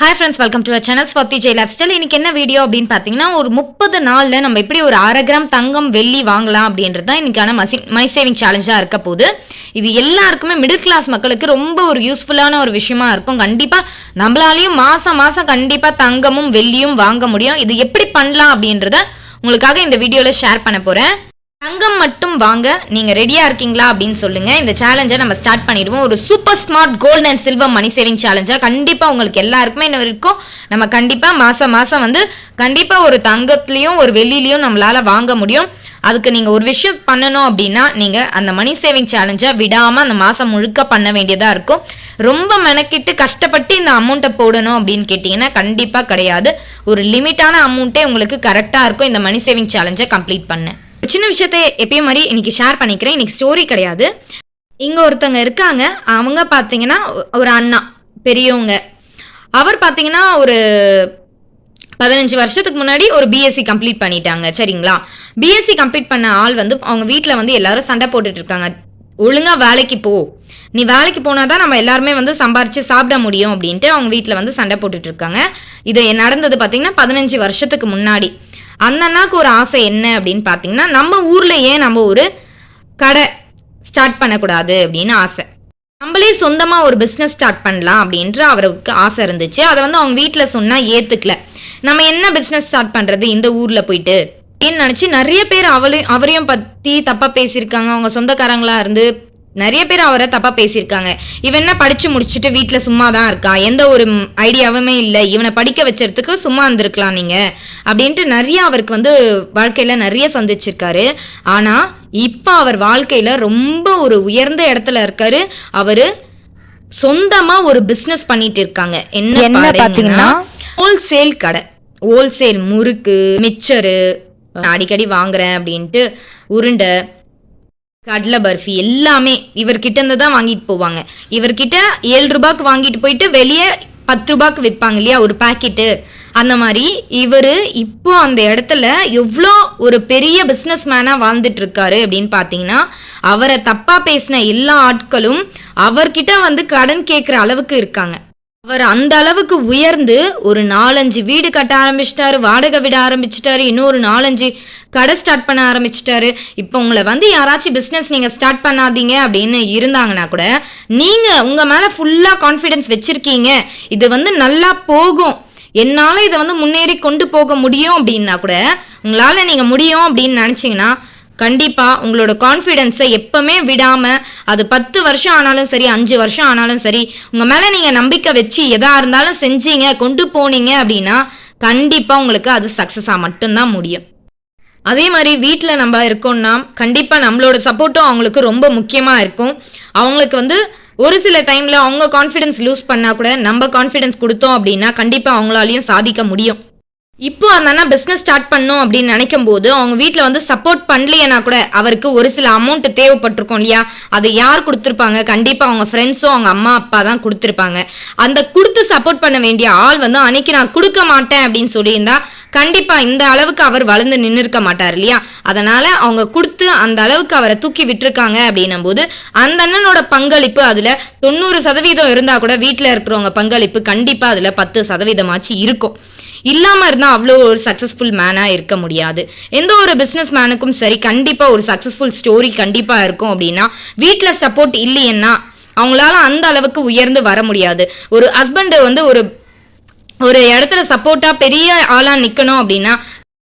Hi friends welcome to channel Swathi Jai life style இன்னைக்கு என்ன video அப்படின்னு பார்த்தீங்கன்னா ஒரு முப்பது நாளில் நம்ம எப்படி ஒரு அரை கிராம் தங்கம் வெள்ளி வாங்கலாம் அப்படின்றது தான் இன்னைக்கான மசி மை சேவிங் சேலஞ்சாக இருக்க போது இது எல்லாருக்குமே மிடில் கிளாஸ் மக்களுக்கு ரொம்ப ஒரு யூஸ்ஃபுல்லான ஒரு விஷயமா இருக்கும். கண்டிப்பாக நம்மளாலையும் மாதம் மாதம் கண்டிப்பாக தங்கமும் வெள்ளியும் வாங்க முடியும். இது எப்படி பண்ணலாம் அப்படின்றத உங்களுக்காக இந்த வீடியோவில் ஷேர் பண்ண போகிறேன் தங்கம் மட்டும் வாங்க. நீங்க ரெடியா இருக்கீங்களா அப்படின்னு சொல்லுங்க. இந்த சேலஞ்சை நம்ம ஸ்டார்ட் பண்ணிடுவோம். ஒரு super smart gold and silver money saving சேலஞ்சா கண்டிப்பா உங்களுக்கு எல்லாருக்குமே என்ன இருக்கும். நம்ம கண்டிப்பா மாசம் மாசம் வந்து கண்டிப்பா ஒரு தங்கத்துலயும் ஒரு வெளியிலையும் நம்மளால வாங்க முடியும். அதுக்கு நீங்க ஒரு விஷயம் பண்ணணும் அப்படின்னா நீங்க அந்த மணி சேவிங் சேலஞ்சை விடாம அந்த மாசம் முழுக்க பண்ண வேண்டியதா இருக்கும். ரொம்ப மெனக்கிட்டு கஷ்டப்பட்டு இந்த அமௌண்ட்டை போடணும் அப்படின்னு கேட்டிங்கன்னா கண்டிப்பா கிடையாது. ஒரு லிமிட்டான அமௌண்ட்டே உங்களுக்கு கரெக்டா இருக்கும். இந்த மணி சேவிங் சேலஞ்சை கம்ப்ளீட் பண்ண. சின்ன விஷயத்த எப்பயும் மாதிரி இன்னைக்கு ஷேர் பண்ணிக்கிறேன். இன்னைக்கு ஸ்டோரி கிடையாது. இங்கே ஒருத்தங்க இருக்காங்க. அவங்க பார்த்தீங்கன்னா ஒரு அண்ணா பெரியவங்க. அவர் பார்த்தீங்கன்னா ஒரு பதினஞ்சு வருஷத்துக்கு முன்னாடி ஒரு பிஎஸ்சி கம்ப்ளீட் பண்ணிட்டாங்க. சரிங்களா? பிஎஸ்சி கம்ப்ளீட் பண்ண ஆள் வந்து அவங்க வீட்டில் வந்து எல்லாரும் சண்டை போட்டுட்டு இருக்காங்க. ஒழுங்காக வேலைக்கு போ. நீ வேலைக்கு போனாதான் நம்ம எல்லாருமே வந்து சம்பாரிச்சு சாப்பிட முடியும் அப்படின்ட்டு அவங்க வீட்டில் வந்து சண்டை போட்டுட்டு இருக்காங்க. இது நடந்தது பார்த்தீங்கன்னா பதினஞ்சு வருஷத்துக்கு முன்னாடி. அந்த அண்ணாக்கு ஒரு ஆசை என்ன அப்படின்னு பார்த்தீங்கன்னா நம்ம ஊரில் ஏன் நம்ம ஒரு கடை ஸ்டார்ட் பண்ணக்கூடாது அப்படின்னு ஆசை. நம்மளே சொந்தமாக ஒரு பிஸ்னஸ் ஸ்டார்ட் பண்ணலாம் அப்படின்ற அவருக்கு ஆசை இருந்துச்சு. அதை வந்து அவங்க வீட்டில் சொன்னால் ஏற்றுக்கல நம்ம என்ன பிஸ்னஸ் ஸ்டார்ட் பண்ணுறது இந்த ஊரில் போயிட்டு? அப்படின்னு நினச்சி நிறைய பேர் அவளையும் அவரையும் பற்றி தப்பாக பேசியிருக்காங்க. அவங்க சொந்தக்காரங்களாக இருந்து நிறைய பேர் அவரை தப்பா பேசியிருக்காங்க. இவன் என்ன படிச்சு முடிச்சுட்டு வீட்ல சும்மா தான் இருக்கா? எந்த ஒரு ஐடியாவுமே இல்லை. இவனை படிக்க வச்சதுக்கு சும்மா இருந்திருக்கலாம் நீங்க. அப்படின்ட்டு நிறைய அவருக்கு வந்து வாழ்க்கையில நிறைய சந்திச்சிருக்காரு. ஆனா இப்ப அவர் வாழ்க்கையில ரொம்ப ஒரு உயர்ந்த இடத்துல இருக்காரு. அவரு சொந்தமா ஒரு பிசினஸ் பண்ணிட்டு இருக்காங்க. என்ன பாத்தீங்கன்னா? ஹோல்சேல் கடை. ஹோல்சேல் முறுக்கு மிச்சரு அடிக்கடி வாங்குறேன் அப்படின்ட்டு உருண்டை கடலை பர்ஃபி எல்லாமே இவர்கிட்ட இருந்து தான் வாங்கிட்டு போவாங்க. இவர்கிட்ட ஏழு ரூபாய்க்கு வாங்கிட்டு போயிட்டு வெளியே பத்து ரூபாய்க்கு விற்பாங்க இல்லையா ஒரு பாக்கெட்டு அந்த மாதிரி இவர் இப்போ அந்த இடத்துல எவ்வளோ ஒரு பெரிய பிஸ்னஸ் மேனாக வாழ்ந்துட்டு இருக்காரு அப்படின்னு பார்த்தீங்கன்னா அவரை தப்பாக பேசின எல்லா ஆட்களும் அவர்கிட்ட வந்து கடன் கேட்குற அளவுக்கு இருக்காங்க. அவர் அந்த அளவுக்கு உயர்ந்து ஒரு நாலஞ்சு வீடு கட்ட ஆரம்பிச்சிட்டாரு வாடகை விட ஆரம்பிச்சிட்டாரு இன்னொரு நாலஞ்சு கடை ஸ்டார்ட் பண்ண ஆரம்பிச்சிட்டாரு. இப்போ உங்களை வந்து யாராச்சும் பிஸ்னஸ் நீங்கள் ஸ்டார்ட் பண்ணாதீங்க அப்படின்னு இருந்தாங்கன்னா கூட நீங்கள் உங்கள் மேலே ஃபுல்லாக கான்ஃபிடென்ஸ் வச்சுருக்கீங்க. இது வந்து நல்லா போகும். என்னால் இதை வந்து முன்னேறி கொண்டு போக முடியும் அப்படின்னா கூட உங்களால் நீங்கள் முடியும் அப்படின்னு நினச்சிங்கன்னா கண்டிப்பாக உங்களோட கான்ஃபிடென்ஸை எப்பவுமே விடாமல் அது பத்து வருஷம் ஆனாலும் சரி அஞ்சு வருஷம் ஆனாலும் சரி உங்கள் மேலே நீங்கள் நம்பிக்கை வச்சு எதா இருந்தாலும் செஞ்சீங்க கொண்டு போனீங்க அப்படின்னா கண்டிப்பாக உங்களுக்கு அது சக்ஸஸாக மட்டும்தான் முடியும். அதே மாதிரி வீட்டில் நம்ம இருக்கோம்னா கண்டிப்பாக நம்மளோட சப்போர்ட்டும் அவங்களுக்கு ரொம்ப முக்கியமாக இருக்கும். அவங்களுக்கு வந்து ஒரு சில டைமில் அவங்க கான்ஃபிடென்ஸ் லூஸ் பண்ணால் கூட நம்ம கான்ஃபிடென்ஸ் கொடுத்தோம் அப்படின்னா கண்டிப்பாக அவங்களாலையும் சாதிக்க முடியும். இப்போ அந்த அண்ணா பிஸ்னஸ் ஸ்டார்ட் பண்ணும் அப்படின்னு நினைக்கும் போது அவங்க வீட்டில் வந்து சப்போர்ட் பண்ணலையனா கூட அவருக்கு ஒரு சில அமௌண்ட் தேவைப்பட்டிருக்கும் இல்லையா? அதை யார் கொடுத்துருப்பாங்க? கண்டிப்பாக அவங்க ஃப்ரெண்ட்ஸும் அவங்க அம்மா அப்பா தான் கொடுத்துருப்பாங்க. அந்த கொடுத்து சப்போர்ட் பண்ண வேண்டிய ஆள் வந்து அன்னைக்கு நான் கொடுக்க மாட்டேன் அப்படின்னு சொல்லியிருந்தா கண்டிப்பா இந்த அளவுக்கு அவர் வளர்ந்து நின்று இருக்க மாட்டார் இல்லையா? அதனால அவங்க கொடுத்து அந்த அளவுக்கு அவரை தூக்கி விட்டுருக்காங்க அப்படின்னும் போது அந்த அண்ணனோட பங்களிப்பு அதுல தொண்ணூறு சதவீதம் இருந்தா கூட வீட்டில் இருக்கிறவங்க பங்களிப்பு கண்டிப்பா அதுல பத்து சதவீதமாச்சு இருக்கும். இல்லாமல் இருந்தால் அவ்வளோ ஒரு சக்ஸஸ்ஃபுல் மேனாக இருக்க முடியாது. எந்த ஒரு பிஸ்னஸ் மேனுக்கும் சரி கண்டிப்பாக ஒரு சக்ஸஸ்ஃபுல் ஸ்டோரி கண்டிப்பாக இருக்கும் அப்படின்னா வீட்டில் சப்போர்ட் இல்லையன்னா அவங்களால அந்த அளவுக்கு உயர்ந்து வர முடியாது. ஒரு ஹஸ்பண்டு வந்து ஒரு ஒரு இடத்துல சப்போர்ட்டாக பெரிய ஆளாக நிற்கணும் அப்படின்னா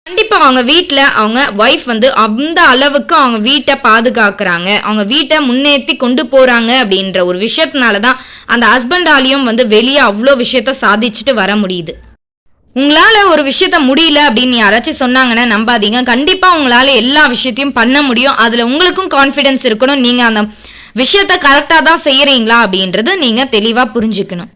கண்டிப்பா அவங்க வீட்டில் அவங்க ஒய்ஃப் வந்து அந்த அளவுக்கு அவங்க வீட்டை பாதுகாக்கிறாங்க. அவங்க வீட்டை முன்னேற்றி கொண்டு போறாங்க அப்படின்ற ஒரு விஷயத்தினால தான் அந்த ஹஸ்பண்டாலையும் வந்து வெளியே அவ்வளோ விஷயத்த சாதிச்சுட்டு வர முடியுது. உங்களால ஒரு விஷயத்த முடியல அப்படின்னு யாராச்சும் சொன்னாங்கன்னா நம்பாதீங்க. கண்டிப்பா உங்களால எல்லா விஷயத்தையும் பண்ண முடியும். அதுல உங்களுக்கும் கான்ஃபிடன்ஸ் இருக்கணும். நீங்க அந்த விஷயத்த கரெக்டா தான் செய்யறீங்களா அப்படின்றது நீங்க தெளிவா புரிஞ்சுக்கணும்.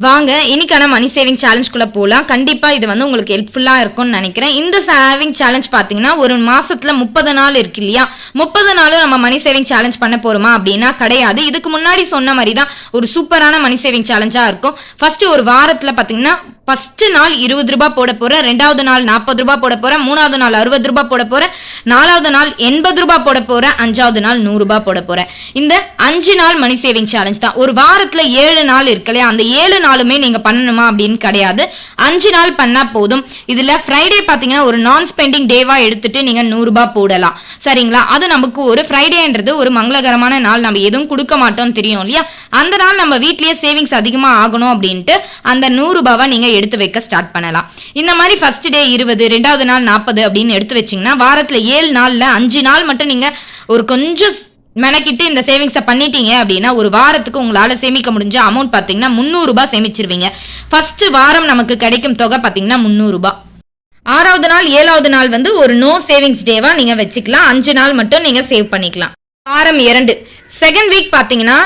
வாங்க இன்னைக்கான மணி சேவிங் சேலஞ்சுக்குள்ள போகலாம் கண்டிப்பா இது வந்து உங்களுக்கு ஹெல்ப்ஃபுல்லா இருக்கும்னு நினைக்கிறேன். இந்த சேவிங் சேலஞ்ச் பாத்தீங்கன்னா ஒரு மாசத்துல முப்பது நாள் இருக்கு இல்லையா? முப்பது நாளும் நம்ம மணி சேவிங் சேலஞ்ச் பண்ண போறோமா அப்படின்னா கிடையாது. இதுக்கு முன்னாடி சொன்ன மாதிரி தான் ஒரு சூப்பரான மணி சேவிங் சேலஞ்சா இருக்கும். ஃபர்ஸ்ட் ஒரு வாரத்துல பாத்தீங்கன்னா ஃபர்ஸ்ட் நாள் இருபது ரூபாய் போட போகிறேன் ரெண்டாவது நாள் நாற்பது ரூபாய் போட போகிறேன் மூணாவது நாள் அறுபது ரூபாய் போட போகிறேன் நாலாவது நாள் எண்பது ரூபாய் போட போகிறேன் அஞ்சாவது நாள் நூறுரூபா போட போகிறேன் இந்த அஞ்சு நாள் மணி சேவிங் சேலஞ்ச் தான். ஒரு வாரத்தில் ஏழு நாள் இருக்கு இல்லையா? அந்த ஏழு நாளுமே நீங்கள் பண்ணணுமா அப்படின்னு கிடையாது. அஞ்சு நாள் பண்ணா போதும். இதுல ஃப்ரைடே பாத்தீங்கன்னா ஒரு நான் ஸ்பெண்டிங் டேவா எடுத்துட்டு நீங்க நூறுபா போடலாம். சரிங்களா? அது நமக்கு ஒரு ஃப்ரைடேன்றது ஒரு மங்களகரமான நாள். நம்ம எதுவும் கொடுக்க மாட்டோம் தெரியும் இல்லையா? அந்த நாள் நம்ம வீட்லயே சேவிங்ஸ் அதிகமா ஆகணும் அப்படின்ட்டு அந்த நூறுபாவை நீங்கள் நீங்க எடுத்து வைக்க ஸ்டார்ட் பண்ணலாம். இந்த மாதிரி ஃபர்ஸ்ட் டே இருபது ரெண்டாவது நாள் நாற்பது அப்படின்னு எடுத்து வச்சீங்கன்னா வாரத்துல ஏழு நாள்ல அஞ்சு நாள் மட்டும் நீங்க ஒரு கொஞ்சம் மெனக்கிட்டு இந்த சேவிங்ஸை பண்ணிட்டீங்க அப்படின்னா ஒரு வாரத்துக்கு உங்களால் சேமிக்க முடிஞ்ச அமௌண்ட் பார்த்தீங்கன்னா முந்நூறுரூபா சேமிச்சிருவீங்க. ஃபர்ஸ்ட் வாரம் நமக்கு கிடைக்கும் தொகை பார்த்தீங்கன்னா முந்நூறுரூபா ஆறாவது நாள் ஏழாவது நாள் வந்து ஒரு நோ சேவிங்ஸ் டேவா நீங்க வச்சுக்கலாம். அஞ்சு நாள் மட்டும் நீங்க சேவ் பண்ணிக்கலாம். வாரம் இரண்டு. செகண்ட் வீக் பாத்தீங்கன்னா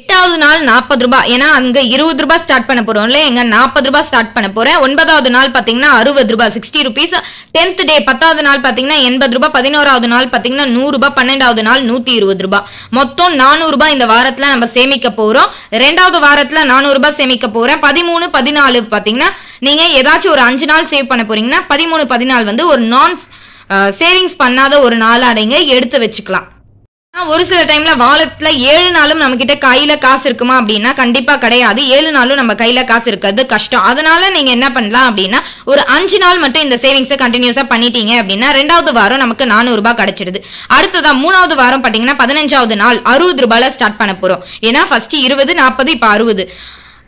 எட்டாவது நாள் நாற்பது ரூபாய் ஏன்னா அங்கே இருபது ரூபாய் ஸ்டார்ட் பண்ண போகிறோம்ல எங்கே நாற்பது ரூபாய் ஸ்டார்ட் பண்ண போகிறேன் ஒன்பதாவது நாள் பார்த்தீங்கன்னா அறுபது ரூபாய் சிக்ஸ்டி ருபீஸ் டென்த் டே பத்தாவது நாள் பார்த்தீங்கன்னா எண்பது ரூபாய் பதினோராவது நாள் பார்த்தீங்கன்னா நூறு ரூபாய் பன்னெண்டாவது நாள் நூற்றி இருபது ரூபாய் மொத்தம் நானூறுபாய் இந்த வாரத்தில் நம்ம சேமிக்க போகிறோம் ரெண்டாவது வாரத்தில் நானூறுபா சேமிக்க போகிறேன் பதிமூணு பதினாலு பார்த்தீங்கன்னா நீங்கள் ஏதாச்சும் ஒரு அஞ்சு நாள் சேவ் பண்ண போகிறீங்கன்னா பதிமூணு பதினாலு வந்து ஒரு நான் சேவிங்ஸ் பண்ணாத ஒரு நாள் அடைங்க. எடுத்து வச்சுக்கலாம். ஒரு சில டைம்ல வாலெட்ல ஏழு நாளும் நம்ம கிட்ட கையில காசு இருக்குமா அப்படின்னா கண்டிப்பா கிடையாது. ஏழு நாளும் நம்ம கையில காசு இருக்கிறது கஷ்டம். அதனால நீங்க என்ன பண்ணலாம் அப்படின்னா ஒரு அஞ்சு நாள் மட்டும் இந்த சேவிங்ஸை கண்டினியூஸா பண்ணிட்டீங்க அப்படின்னா ரெண்டாவது வாரம் நமக்கு நானூறு ரூபாய் கிடைச்சிருது. அடுத்ததா மூணாவது வாரம் பாத்தீங்கன்னா பதினஞ்சாவது நாள் அறுபது ரூபாயில ஸ்டார்ட் பண்ண போறோம். ஏன்னா ஃபர்ஸ்ட் இருபது நாற்பது இப்ப அறுபது.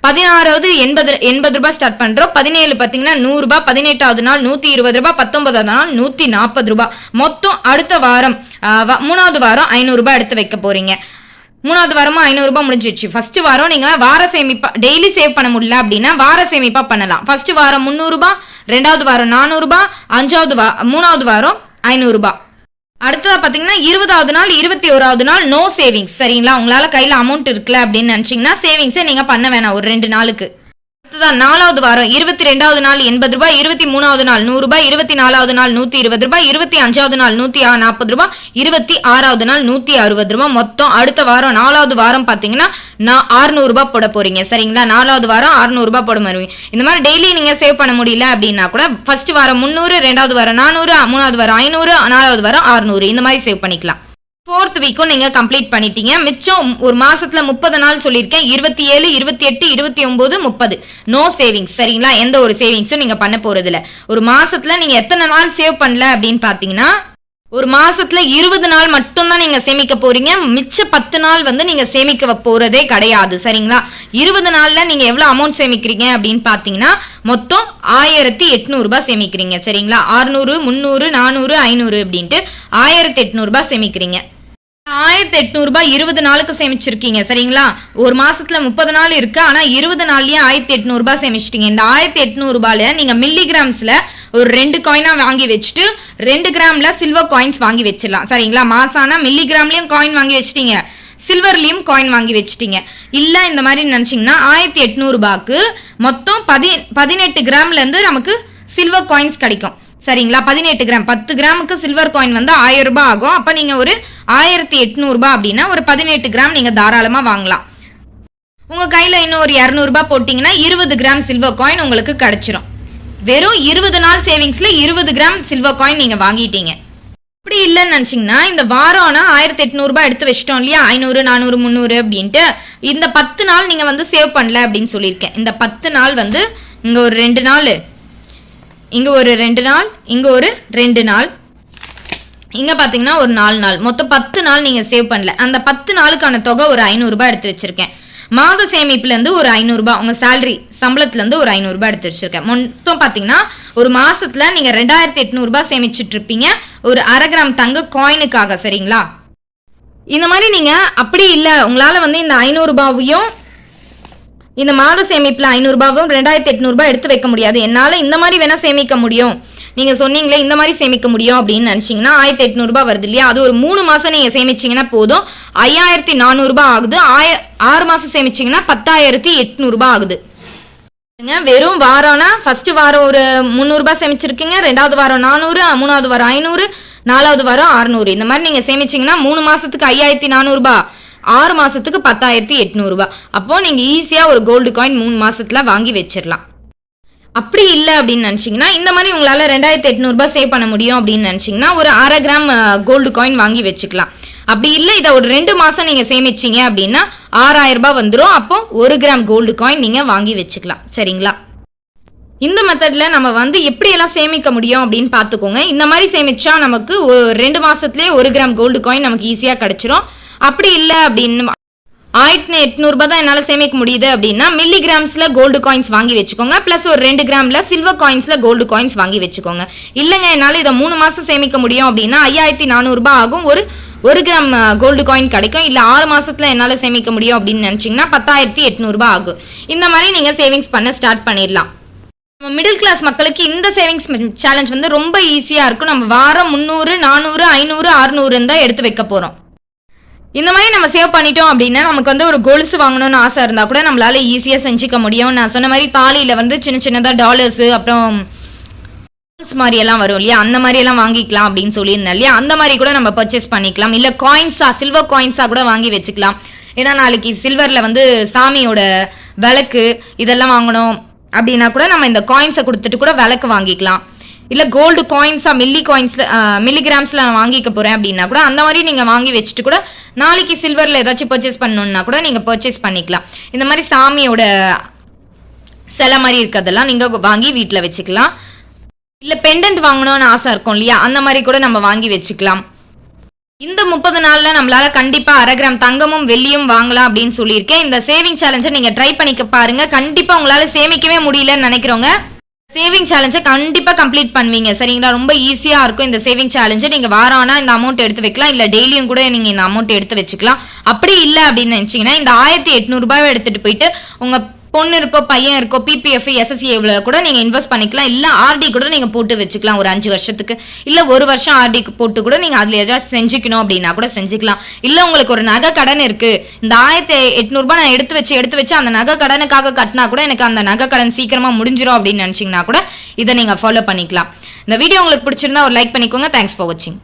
பதினாறாவது எண்பது எண்பது ரூபாய் ஸ்டார்ட் பண்ணுறோம் பதினேழு பார்த்தீங்கன்னா நூறுரூபா பதினெட்டாவது நாள் நூற்றி இருபது ரூபாய் பத்தொன்பதாவது நாள் நூற்றி நாற்பது ரூபாய். மொத்தம் அடுத்த வாரம் மூணாவது வாரம் ஐநூறுரூபா எடுத்து வைக்க போகிறீங்க மூணாவது வாரமும் ஐநூறுரூபா முடிஞ்சிடுச்சு ஃபர்ஸ்ட் வாரம் நீங்கள் வார சேமிப்பா டெய்லி சேவ் பண்ண முடியல அப்படின்னா வார சேமிப்பா பண்ணலாம். ஃபர்ஸ்ட் வாரம் முந்நூறுரூபா ரெண்டாவது வாரம் நானூறுரூபா அஞ்சாவது வா மூணாவது வாரம் ஐநூறுரூபா அடுத்ததாக பார்த்தீங்கன்னா இருபதாவது நாள் இருபத்தி ஓராவது நாள் நோ சேவிங்ஸ் சரிங்களா? உங்களால் கையில் அமௌண்ட் இருக்குல்ல அப்படின்னு நினச்சிங்கன்னா சேவிங்ஸே நீங்கள் பண்ண வேணாம். ஒரு ரெண்டு நாளுக்கு. அடுத்ததா நாலாவது வாரம். இருபத்தி ரெண்டாவது நாள் எண்பது ரூபாய் இருபத்தி மூணாவது நாள் நூறு ரூபாய் இருபத்தி நாலாவது நாள் நூத்தி இருபது ரூபாய் இருபத்தி அஞ்சாவது நாள் நூத்தி நாற்பது ரூபாய் இருபத்தி ஆறாவது நாள் நூத்தி அறுபது ரூபாய். மொத்தம் அடுத்த வாரம் நாலாவது வாரம் பாத்தீங்கன்னா நான் ஆறுநூறு ரூபாய் போட போறீங்க. சரிங்களா? நாலாவது வாரம் அறுநூறு ரூபாய் போட மாறுவீங்க. இந்த மாதிரி டெய்லி நீங்க சேவ் பண்ண முடியல அப்படின்னா கூட ஃபர்ஸ்ட் வாரம் முந்நூறு ரெண்டாவது வாரம் நானூறு மூணாவது வாரம் ஐநூறு நாலாவது வாரம் அறுநூறு. இந்த மாதிரி சேவ் பண்ணிக்கலாம். ஃபோர்த் வீக்கும் நீங்கள் கம்ப்ளீட் பண்ணிட்டீங்க. மிச்சம் ஒரு மாசத்துல முப்பது நாள் சொல்லியிருக்கேன். இருபத்தி ஏழு இருபத்தி எட்டு இருபத்தி ஒன்பது முப்பது. நோ சேவிங்ஸ் சரிங்களா? எந்த ஒரு சேவிங்ஸும் நீங்கள் பண்ண போகிறதில்ல ஒரு மாசத்துல நீங்கள் எத்தனை நாள் சேவ் பண்ணல அப்படின்னு பார்த்தீங்கன்னா ஒரு மாசத்துல இருபது நாள் மட்டும்தான் நீங்க சேமிக்க போறீங்க. மிச்ச பத்து நாள் வந்து நீங்க சேமிக்க போறதே கிடையாது. சரிங்களா? இருபது நாள்ல நீங்க எவ்வளவு அமௌண்ட் சேமிக்கிறீங்க அப்படின்னு பாத்தீங்கன்னா மொத்தம் ஆயிரத்தி எட்நூறு ரூபாய் சேமிக்கிறீங்க. சரிங்களா? அறுநூறு முந்நூறு நானூறு ஐநூறு அப்படின்ட்டு ஆயிரத்தி எட்நூறு ரூபாய் சேமிக்கிறீங்க. ஆயிரத்தி எட்நூறு ரூபாய் இருபது நாளுக்கு சேமிச்சிருக்கீங்க. சரிங்களா? ஒரு மாசத்துல முப்பது நாள் இருக்கு. ஆனா இருபது நாள்லயே ஆயிரத்தி எட்நூறு ரூபாய் சேமிச்சிட்டீங்க. இந்த ஆயிரத்தி எட்நூறு ரூபாயில நீங்க மில்லிகிராம்ஸ்ல ஒரு ரெண்டு காயினா வாங்கி வச்சுட்டு ரெண்டு கிராம்ல சில்வர் காயின்ஸ் வாங்கி வச்சிடலாம். சரிங்களா? மாசானா மில்லி கிராம்லயும் காயின் வாங்கி வச்சிட்டீங்க. சில்வர்லயும் காயின் வாங்கி வச்சிட்டீங்க. இல்ல இந்த மாதிரி நினைச்சீங்கன்னா ஆயிரத்தி எட்நூறு ரூபாய்க்கு மொத்தம் பதி பதினெட்டு கிராம்ல இருந்து நமக்கு சில்வர் காயின்ஸ் கிடைக்கும். சரிங்களா? பதினெட்டு கிராம் பத்து கிராமுக்கு சில்வர் காயின் வந்து ஆயிரம் ரூபாய் ஆகும். அப்ப நீங்க ஒரு ஆயிரத்தி எட்நூறு ரூபாய் அப்படின்னா ஒரு பதினெட்டு கிராம் நீங்க தாராளமா வாங்கலாம். உங்க கையில இன்னும் ஒரு இரநூறுபா ரூபாய் போட்டீங்கன்னா இருபது கிராம் சில்வர் காயின் உங்களுக்கு கிடைச்சிரும். வெறும் இருபது நாள் சேவிங்ஸ்ல இருபது கிராம் சில்வர் காயின் நீங்க வாங்கிட்டீங்க. அப்படி இல்லைன்னு நினச்சிங்கன்னா இந்த வாரம் ஆனால் ஆயிரத்தி எட்நூறுபா எடுத்து வச்சிட்டோம் இல்லையா? ஐநூறு நானூறு முந்நூறு அப்படின்ட்டு இந்த பத்து நாள் நீங்கள் வந்து சேவ் பண்ணல அப்படின்னு சொல்லியிருக்கேன். இந்த பத்து நாள் வந்து இங்கே ஒரு ரெண்டு நாள் இங்கே ஒரு ரெண்டு நாள் இங்கே ஒரு ரெண்டு நாள். இங்கே பார்த்தீங்கன்னா ஒரு நாலு நாள். மொத்தம் பத்து நாள் நீங்கள் சேவ் பண்ணல. அந்த பத்து நாளுக்கான தொகை ஒரு ஐநூறுரூபா எடுத்து வச்சுருக்கேன். மாத சேமிப்புலேருந்து ஒரு ஐநூறுரூபா உங்கள் சேலரி சம்பளத்துலேருந்து ஒரு ஐநூறுரூபா எடுத்து வச்சுருக்கேன். மொத்தம் பார்த்தீங்கன்னா ஒரு மாதத்தில் நீங்கள் ரெண்டாயிரத்தி எட்நூறுபா சேமிச்சிட்டு இருப்பீங்க ஒரு அரை கிராம் தங்க காயினுக்காக சரிங்களா? இந்த மாதிரி நீங்கள் அப்படி இல்லை உங்களால் வந்து இந்த ஐநூறுரூபாவையும் இந்த மாத சேமிப்பில் ஐநூறுரூபாவும் ரெண்டாயிரத்தி எட்நூறுபா எடுத்து வைக்க முடியாது. என்னால் இந்த மாதிரி வேணால் சேமிக்க முடியும். நீங்கள் சொன்னீங்களே இந்த மாதிரி சேமிக்க முடியும் அப்படின்னு நினச்சிங்கன்னா ஆயிரத்தி எட்நூறுபா வருது இல்லையா? அது ஒரு மூணு மாதம் நீங்கள் சேமிச்சிங்கன்னா போதும். ஐயாயிரத்தி நானூறுபா ஆகுது. ஆய ஆறு மாதம் சேமிச்சீங்கன்னா பத்தாயிரத்தி எட்நூறுபா ஆகுது. வெறும் வாரம்னா ஃபர்ஸ்ட் வாரம் ஒரு முந்நூறுபா சேமிச்சிருக்கீங்க ரெண்டாவது வாரம் நானூறு மூணாவது வாரம் ஐநூறு நாலாவது வாரம் அறுநூறு. இந்த மாதிரி நீங்கள் சேமிச்சீங்கன்னா மூணு மாதத்துக்கு ஐயாயிரத்தி நானூறுபா ஆறு மாதத்துக்கு பத்தாயிரத்தி எட்நூறுபா அப்போது நீங்கள் ஈஸியாக ஒரு கோல்டு காயின் மூணு மாதத்தில் வாங்கி வச்சிடலாம் அப்படி இல்லை அப்படின்னு நினச்சிங்கன்னா இந்த மாதிரி உங்களால் ரெண்டாயிரத்தி எட்நூறுபா சேவ் பண்ண முடியும் அப்படின்னு நினச்சிங்கன்னா ஒரு அரை கிராம் கோல்டு காயின் வாங்கி வச்சுக்கலாம். அப்படி இல்லை இதை ஒரு ரெண்டு மாதம் நீங்கள் சேமிச்சீங்க அப்படின்னா ஆறாயிரம் ரூபாய் வந்துடும் அப்போ ஒரு கிராம் கோல்டு காயின் நீங்கள் வாங்கி வச்சுக்கலாம். சரிங்களா? இந்த மெத்தடில் நம்ம வந்து எப்படியெல்லாம் சேமிக்க முடியும் அப்படின்னு பார்த்துக்கோங்க. இந்த மாதிரி சேமிச்சா நமக்கு ஒரு ரெண்டு மாதத்துலேயே ஒரு கிராம் கோல்டு காயின் நமக்கு ஈஸியாக கிடச்சிரும். அப்படி இல்லை அப்படின்னு ஆயிரத்தி எட்நூறுபா தான் என்னால் சேமிக்க முடியுது அப்படின்னா மில்லி கிராம்ஸில் கோல்டு காயின்ஸ் வாங்கி வச்சுக்கோங்க. ப்ளஸ் ஒரு ரெண்டு கிராமில் சில்வர் காயின்ஸில் கோல்டு காயின்ஸ் வாங்கி வச்சுக்கோங்க. இல்லைங்க என்னால் இதை மூணு மாதம் சேமிக்க முடியும் அப்படின்னா ஐயாயிரத்தி நானூறுபா ஆகும். ஒரு ஒரு கிராம் கோல்டு காயின் கிடைக்கும். இல்லை ஆறு மாதத்தில் என்னால் சேமிக்க முடியும் அப்படின்னு நினச்சிங்கன்னா பத்தாயிரத்தி எட்நூறுபா ஆகும். இந்த மாதிரி நீங்கள் சேவிங்ஸ் பண்ண ஸ்டார்ட் பண்ணிடலாம். நம்ம மிடில் கிளாஸ் மக்களுக்கு இந்த சேவிங்ஸ் சேலஞ்ச் வந்து ரொம்ப ஈஸியாக இருக்கும். நம்ம வாரம் முந்நூறு நானூறு ஐநூறு அறுநூறுன்னு தான் எடுத்து வைக்க போகிறோம் இந்த மாதிரி நம்ம சேவ் பண்ணிட்டோம் அப்படின்னா நமக்கு வந்து ஒரு கொலுசு வாங்கணும்னு ஆசை இருந்தால் கூட நம்மளால ஈஸியாக செஞ்சுக்க முடியும். நான் சொன்ன மாதிரி தாலியில் வந்து சின்ன சின்னதாக டாலர்ஸு அப்புறம் மாதிரி எல்லாம் வரும் இல்லையா? அந்த மாதிரி எல்லாம் வாங்கிக்கலாம் அப்படின்னு சொல்லியிருந்தேன் இல்லையா? அந்த மாதிரி கூட நம்ம பர்ச்சேஸ் பண்ணிக்கலாம். இல்லை காயின்ஸா சில்வர் காயின்ஸா கூட வாங்கி வச்சுக்கலாம். ஏன்னா நாளைக்கு சில்வர்ல வந்து சாமியோட விளக்கு இதெல்லாம் வாங்கணும் அப்படின்னா கூட நம்ம இந்த காயின்ஸை கொடுத்துட்டு கூட விளக்கு வாங்கிக்கலாம். இல்லை கோல்டு காயின்ஸா மில்லி காயின்ஸ்ல மில்லிகிராம்ஸ்ல நான் வாங்கிக்க போறேன் அப்படின்னா கூட அந்த மாதிரி நீங்க வாங்கி வச்சுட்டு கூட நாளைக்கு சில்வர்ல ஏதாச்சும் பர்ச்சேஸ் பண்ணணும்னா கூட நீங்க பர்ச்சேஸ் பண்ணிக்கலாம். இந்த மாதிரி சாமியோட சிலை மாதிரி இருக்கிறதெல்லாம் நீங்க வாங்கி வீட்டில் வச்சுக்கலாம். இல்ல பெண்டன்ட் வாங்கணும்னு ஆசை இருக்கும் இல்லையா? அந்த மாதிரி கூட நம்ம வாங்கி வச்சுக்கலாம். இந்த முப்பது நாள்ல நம்மளால கண்டிப்பா அரை கிராம் தங்கமும் வெள்ளியும் வாங்கலாம் அப்படின்னு சொல்லியிருக்கேன். இந்த சேவிங் சேலஞ்சை நீங்க ட்ரை பண்ணிக்க பாருங்க. கண்டிப்பா உங்களால சேமிக்கவே முடியலன்னு நினைக்கிறவங்க சேவிங் சேலஞ்சை கண்டிப்பாக கம்ப்ளீட் பண்ணுவீங்க. சரிங்களா? ரொம்ப ஈஸியா இருக்கும் இந்த சேவிங் சேலஞ்சை நீங்க வாரானா இந்த அமௌண்ட் எடுத்து வைக்கலாம். இல்லை டெய்லியும் கூட நீங்கள் இந்த அமௌண்ட் எடுத்து வச்சுக்கலாம். அப்படி இல்லை அப்படின்னு நினைச்சீங்கன்னா இந்த ஆயிரத்தி எட்நூறுபாவை எடுத்துகிட்டு எடுத்துட்டு போயிட்டு உங்க பொண்ணு இருக்கோ பையன் இருக்கோ பிபிஎஃப் எஸ்எஸ்ஏவில் கூட நீங்கள் இன்வெஸ்ட் பண்ணிக்கலாம். இல்லை ஆர்டி கூட நீங்கள் போட்டு வச்சுக்கலாம் ஒரு அஞ்சு வருஷத்துக்கு. இல்லை ஒரு வருஷம் ஆர்டி போட்டு கூட நீங்கள் அதில் ஏதாச்சும் செஞ்சுக்கணும் அப்படின்னா கூட செஞ்சுக்கலாம். இல்லை உங்களுக்கு ஒரு நகை கடன் இருக்குது இந்த ஆயிரத்தி எட்நூறுபா நான் எடுத்து வச்சு எடுத்து வச்சு அந்த நகை கடனுக்காக கட்டினா கூட எனக்கு அந்த நகை கடன் சீக்கிரமாக முடிஞ்சிடும் அப்படின்னு நினச்சிங்கன்னா கூட இதை நீங்கள் ஃபாலோ பண்ணிக்கலாம். இந்த வீடியோ உங்களுக்கு பிடிச்சிருந்தா ஒரு லைக் பண்ணிக்கோங்க. தேங்க்ஸ் ஃபார் வாட்சிங்